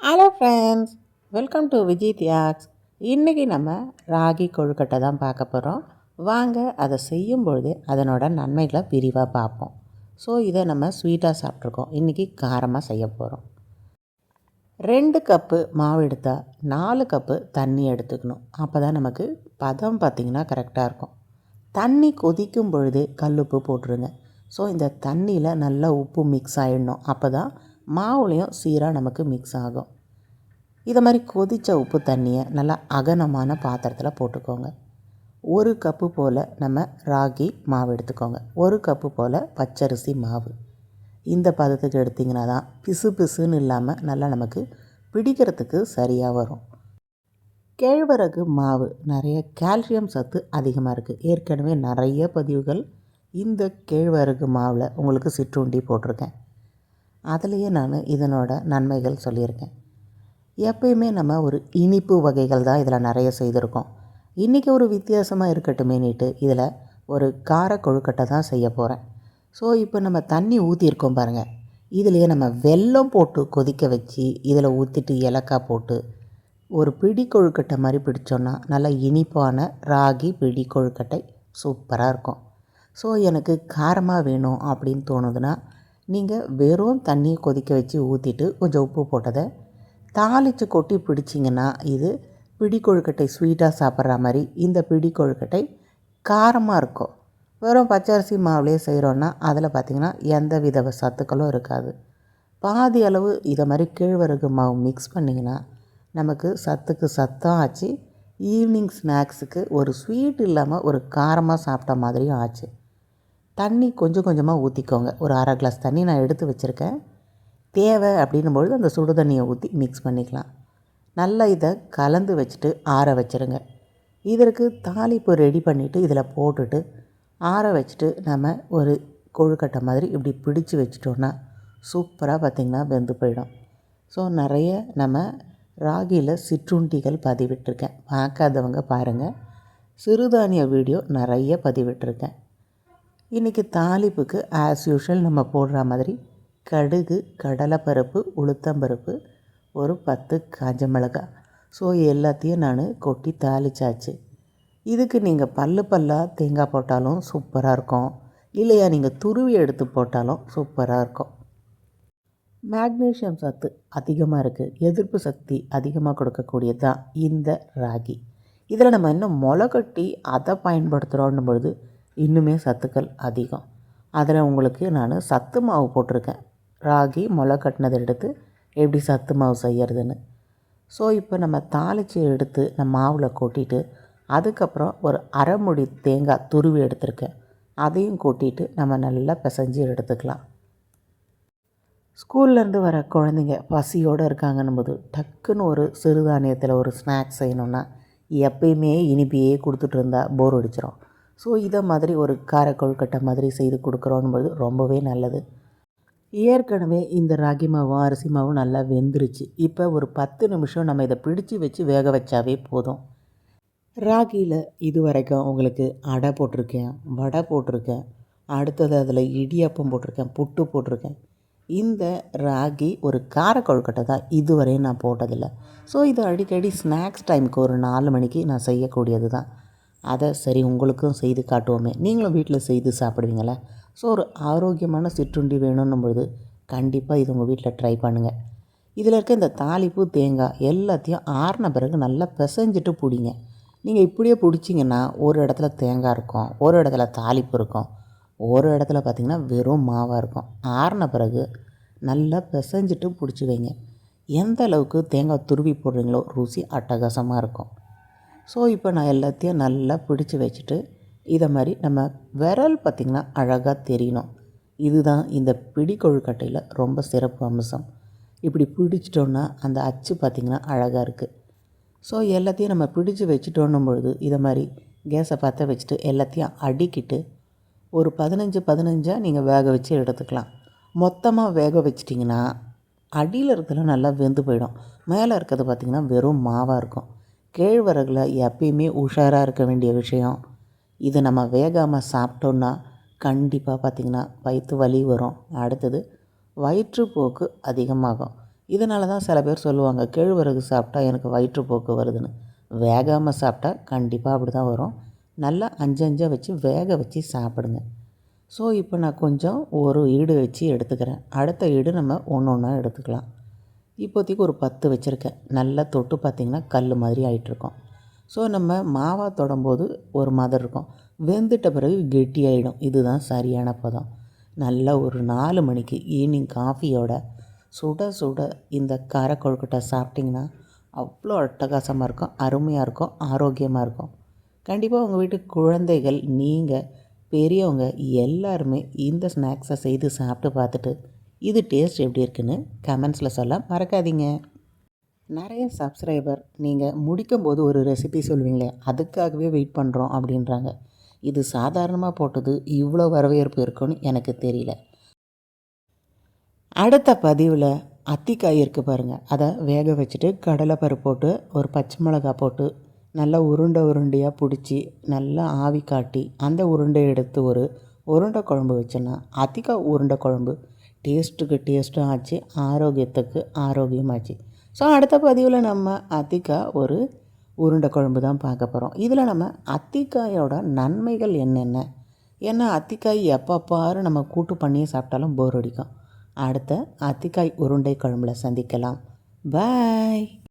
Hello friends welcome to Vijay தியாக்ஸ் இன்றைக்கி நம்ம ராகி கொழுக்கட்டை தான் பார்க்க போகிறோம் வாங்க அதை செய்யும் பொழுது அதனோட நன்மைகளை விரிவாக பார்ப்போம். ஸோ இதை நம்ம ஸ்வீட்டாக சாப்பிட்ருக்கோம் இன்றைக்கி காரமாக செய்ய போகிறோம் ரெண்டு கப்பு மாவு எடுத்தால் நாலு கப்பு தண்ணி எடுத்துக்கணும். அப்போ தான் நமக்கு பதம் பார்த்திங்கன்னா கரெக்டாக இருக்கும். தண்ணி கொதிக்கும் பொழுது கல்லுப்பு போட்டுருங்க. ஸோ இந்த தண்ணியில் நல்லா உப்பு மிக்ஸ் ஆகிடணும் அப்போ தான் மாவுலேயும் சீராக நமக்கு மிக்ஸ் ஆகும். இதை மாதிரி கொதித்த உப்பு தண்ணியை நல்லா அகனமான பாத்திரத்தில் போட்டுக்கோங்க. ஒரு கப்பு போல் நம்ம ராகி மாவு எடுத்துக்கோங்க. ஒரு கப்பு போல் பச்சரிசி மாவு. இந்த பதத்துக்கு எடுத்திங்கன்னா தான் பிசு பிசுன்னு இல்லாமல் நல்லா நமக்கு பிடிக்கிறதுக்கு சரியாக வரும். கேழ்வரகு மாவு நிறைய கால்சியம் சத்து அதிகமாக இருக்குது ஏற்கனவே நிறைய பதிவுகள் இந்த கேழ்வரகு மாவில் உங்களுக்கு சிற்றுண்டி போட்டிருக்கேன். அதுலேயே நான் இதனோட நன்மைகள் சொல்லியிருக்கேன். எப்பயுமே நம்ம ஒரு இனிப்பு வகைகள் தான் இதில் நிறைய செய்திருக்கோம். இன்றைக்கி ஒரு வித்தியாசமாக இருக்கட்டுமேனிட்டு இதில் ஒரு கார கொழுக்கட்டை தான் செய்ய போகிறேன். ஸோ இப்போ நம்ம தண்ணி ஊற்றியிருக்கோம் பாருங்கள் இதுலேயே நம்ம வெல்லம் போட்டு கொதிக்க வச்சு இதில் ஊற்றிட்டு ஏலக்காய் போட்டு ஒரு பிடி கொழுக்கட்டை மாதிரி பிடிச்சோன்னா நல்லா இனிப்பான ராகி பிடி கொழுக்கட்டை சூப்பராக இருக்கும். ஸோ எனக்கு காரமாக வேணும் அப்படின்னு தோணுதுன்னா நீங்கள் வெறும் தண்ணியை கொதிக்க வச்சு ஊற்றிட்டு கொஞ்சம் உப்பு போட்டதை தாளித்து கொட்டி பிடிச்சிங்கன்னா இது பிடி கொழுக்கட்டை ஸ்வீட்டாக சாப்பிட்ற மாதிரி இந்த பிடி கொழுக்கட்டை காரமாக இருக்கும். வெறும் பச்சரிசி மாவுலேயே செய்கிறோன்னா அதில் பார்த்திங்கன்னா எந்த வித சத்துக்களும் இருக்காது. பாதி அளவு இதை மாதிரி கேழ்வரகு மாவு மிக்ஸ் பண்ணிங்கன்னா நமக்கு சத்துக்கு சத்தம் ஆச்சு ஈவினிங் ஸ்நாக்ஸுக்கு ஒரு ஸ்வீட் இல்லாமல் ஒரு காரமாக சாப்பிட்ட மாதிரியும் ஆச்சு. தண்ணி கொஞ்சம் கொஞ்சமாக ஊற்றிக்கோங்க ஒரு அரை கிளாஸ் தண்ணி நான் எடுத்து வச்சுருக்கேன். தேவை அப்படின்னும்பொழுது அந்த சுடு தண்ணியை ஊற்றி மிக்ஸ் பண்ணிக்கலாம். நல்லா இதை கலந்து வச்சுட்டு ஆற வச்சுருங்க. இதற்கு தாளிப்பு ரெடி பண்ணிவிட்டு இதில் போட்டுட்டு ஆற வச்சுட்டு நம்ம ஒரு கொழுக்கட்டை மாதிரி இப்படி பிடிச்சி வச்சிட்டோன்னா சூப்பராக பார்த்திங்கன்னா வெந்து போயிடும். ஸோ நிறைய நம்ம ராகியில் சிற்றுண்டிகள் பதிவிட்டிருக்கேன். பார்க்காதவங்க பாருங்கள் சிறுதானிய வீடியோ நிறைய பதிவிட்டிருக்கேன். இன்றைக்கி தாளிப்புக்கு ஆஸ் யூஷுவல் நம்ம போடுற மாதிரி கடுகு கடலைப்பருப்பு உளுத்தம்பருப்பு ஒரு பத்து காஞ்ச மிளகாய் ஸோ எல்லாத்தையும் நான் கொட்டி தாளிச்சாச்சு. இதுக்கு நீங்கள் பல்லு பல்லாக தேங்காய் போட்டாலும் சூப்பராக இருக்கும். இல்லையா நீங்கள் துருவி எடுத்து போட்டாலும் சூப்பராக இருக்கும். மேக்னீஷியம் சத்து அதிகமாக இருக்குது எதிர்ப்பு சக்தி அதிகமாக கொடுக்கக்கூடியது தான் இந்த ராகி. இதில் நம்ம இன்னும் முளை கட்டி அதை பயன்படுத்துகிறோன்னும் பொழுது இன்னுமே சத்துக்கள் அதிகம். அதில் உங்களுக்கு நான் சத்து மாவு போட்டிருக்கேன். ராகி முளை கட்டினதை எடுத்து எப்படி சத்து மாவு செய்கிறதுன்னு ஸோ இப்போ நம்ம தாளித்து எடுத்து நம்ம மாவில் கொட்டிட்டு அதுக்கப்புறம் ஒரு அரைமுடி தேங்காய் துருவி எடுத்திருக்கேன். அதையும் கொட்டிட்டு நம்ம நல்லா பிசைஞ்சு எடுத்துக்கலாம். ஸ்கூல்லேருந்து வர குழந்தைங்க பசியோடு இருக்காங்கன்னும் போது டக்குன்னு ஒரு சிறுதானியத்தில் ஒரு ஸ்நாக்ஸ் செய்யணுன்னா எப்பயுமே இனிப்பையே கொடுத்துட்டு இருந்தால் போர் அடிச்சிடும் ஸோ இதை மாதிரி ஒரு கார கொழுக்கட்டை மாதிரி செய்து கொடுக்குறோன்னும்போது ரொம்பவே நல்லது. ஏற்கனவே இந்த ராகி மாவும் அரிசி மாவும் நல்லா வெந்துருச்சு. இப்போ ஒரு பத்து நிமிஷம் நம்ம இதை பிடிச்சி வச்சு வேக வச்சாவே போதும். ராகியில் இது வரைக்கும் உங்களுக்கு அடை போட்டிருக்கேன் வடை போட்டிருக்கேன் அடுத்தது அதில் இடியாப்பம் போட்டிருக்கேன் புட்டு போட்டிருக்கேன். இந்த ராகி ஒரு கார கொழுக்கட்டை தான் இதுவரையும் நான் போட்டதில்லை. ஸோ இது அடிக்கடி ஸ்நாக்ஸ் டைமுக்கு ஒரு நாலு மணிக்கு நான் செய்யக்கூடியது தான். அதை சரி உங்களுக்கும் செய்து காட்டுவோமே. நீங்களும் வீட்டில் செய்து சாப்பிடுவீங்களே? ஸோ ஒரு ஆரோக்கியமான சிற்றுண்டி வேணும்னும் பொழுது கண்டிப்பாக இது உங்கள் வீட்டில் ட்ரை பண்ணுங்கள் இதில் இருக்க இந்த தாளிப்பு தேங்காய் எல்லாத்தையும் ஆறின பிறகு நல்லா பிசைஞ்சிட்டு பிடிங்க. நீங்கள் இப்படியே பிடிச்சிங்கன்னா ஒரு இடத்துல தேங்காய் இருக்கும் ஒரு இடத்துல தாளிப்பு இருக்கும் ஒரு இடத்துல பார்த்திங்கன்னா வெறும் மாவாக இருக்கும். ஆறின பிறகு நல்லா பிசைஞ்சிட்டு பிடிச்சி வைங்க. எந்த அளவுக்கு தேங்காய் துருவி போடுறீங்களோ ருசி அட்டகாசமாக இருக்கும். ஸோ இப்போ நான் எல்லாத்தையும் நல்லா பிடிச்சி வச்சுட்டு இதை மாதிரி நம்ம விரல் பார்த்திங்கன்னா அழகாக தெரியணும். இதுதான் இந்த பிடி கொழுக்கட்டையில் ரொம்ப சிறப்பு அம்சம். இப்படி பிடிச்சிட்டோன்னா அந்த அச்சு பார்த்திங்கன்னா அழகாக இருக்குது ஸோ எல்லாத்தையும் நம்ம பிடிச்சி வச்சுட்டோன்னும் பொழுது இதை மாதிரி கேஸை பற்ற வச்சுட்டு எல்லாத்தையும் அடிக்கிட்டு ஒரு பதினஞ்சு பதினஞ்சாக நீங்கள் வேக வச்சு எடுத்துக்கலாம். மொத்தமாக வேக வச்சிட்டிங்கன்னா அடியில் இருக்கிறதுல நல்லா வெந்து போயிடும். மேலே இருக்கிறது பார்த்திங்கன்னா வெறும் மாவாக இருக்கும். கேழ்வரகில் எப்பயுமே உஷாராக இருக்க வேண்டிய விஷயம். இது நம்ம வேகாமல் சாப்பிட்டோன்னா கண்டிப்பாக பார்த்திங்கன்னா வயிற்று வலி வரும். அடுத்தது வயிற்றுப்போக்கு அதிகமாகும். இதனால தான் சில பேர் சொல்லுவாங்க கேழ்வரகு சாப்பிட்டா எனக்கு வயிற்றுப்போக்கு வருதுன்னு. வேகாமல் சாப்பிட்டா கண்டிப்பாக அப்படி தான் வரும். நல்லா அஞ்சு வச்சு வேக வச்சு சாப்பிடுங்க. ஸோ இப்போ நான் கொஞ்சம் ஒரு ஈடு வச்சு எடுத்துக்கிறேன். அடுத்த ஈடு நம்ம ஒன்று ஒன்றா எடுத்துக்கலாம். இப்போதைக்கு ஒரு பத்து வச்சுருக்கேன். நல்லா தொட்டு பார்த்திங்கன்னா கல் மாதிரி ஆகிட்டுருக்கோம் ஸோ நம்ம மாவா தொடும்போது ஒரு மாதிரி இருக்கும். வெந்துட்ட பிறகு கெட்டியாயிடும். இதுதான் சரியான பதம். நல்லா ஒரு நாலு மணிக்கு ஈவினிங் காஃபியோட சுட சுட இந்த கார கொழுக்கட்டை சாப்பிட்டிங்கன்னா அவ்வளோ அட்டகாசமாக இருக்கும். அருமையாக இருக்கும். ஆரோக்கியமாக இருக்கும். கண்டிப்பாக உங்கள் வீட்டு குழந்தைகள் நீங்கள் பெரியவங்க எல்லாருமே இந்த ஸ்நாக்ஸை செய்து சாப்பிட்டு பார்த்துட்டு இது டேஸ்ட் எப்படி இருக்குன்னு கமெண்ட்ஸில் சொல்ல மறக்காதீங்க. நிறைய சப்ஸ்கிரைபர் நீங்கள் முடிக்கும்போது ஒரு ரெசிபி சொல்லுவீங்களே அதுக்காகவே வெயிட் பண்ணுறோம் அப்படின்றாங்க. இது சாதாரணமாக போட்டது இவ்வளோ வரவேற்பு இருக்குன்னு எனக்கு தெரியல. அடுத்த பதிவில் அத்திக்காய் இருக்குது பாருங்கள் அதை வேக வச்சுட்டு கடலைப்பருப்பு போட்டு ஒரு பச்சை மிளகா போட்டு நல்லா உருண்டை உருண்டையாக பிடிச்சி நல்லா ஆவி காட்டி அந்த உருண்டை எடுத்து ஒரு உருண்டை குழம்பு வச்சோன்னா அத்திக்காய் உருண்டை குழம்பு டேஸ்ட்டுக்கு டேஸ்ட்டும் ஆச்சு ஆரோக்கியத்துக்கு ஆரோக்கியமாச்சு. ஸோ அடுத்த பதிவில் நம்ம அத்திக்காய் ஒரு உருண்டை குழம்பு தான் பார்க்க போகிறோம் இதில் நம்ம அத்திக்காயோட நன்மைகள் என்னென்ன? ஏன்னா அத்திக்காய் எப்போ நம்ம கூட்டு பண்ணியே சாப்பிட்டாலும் போர் அடிக்கும். அடுத்த அத்திக்காய் உருண்டை குழம்புல சந்திக்கலாம். பாய்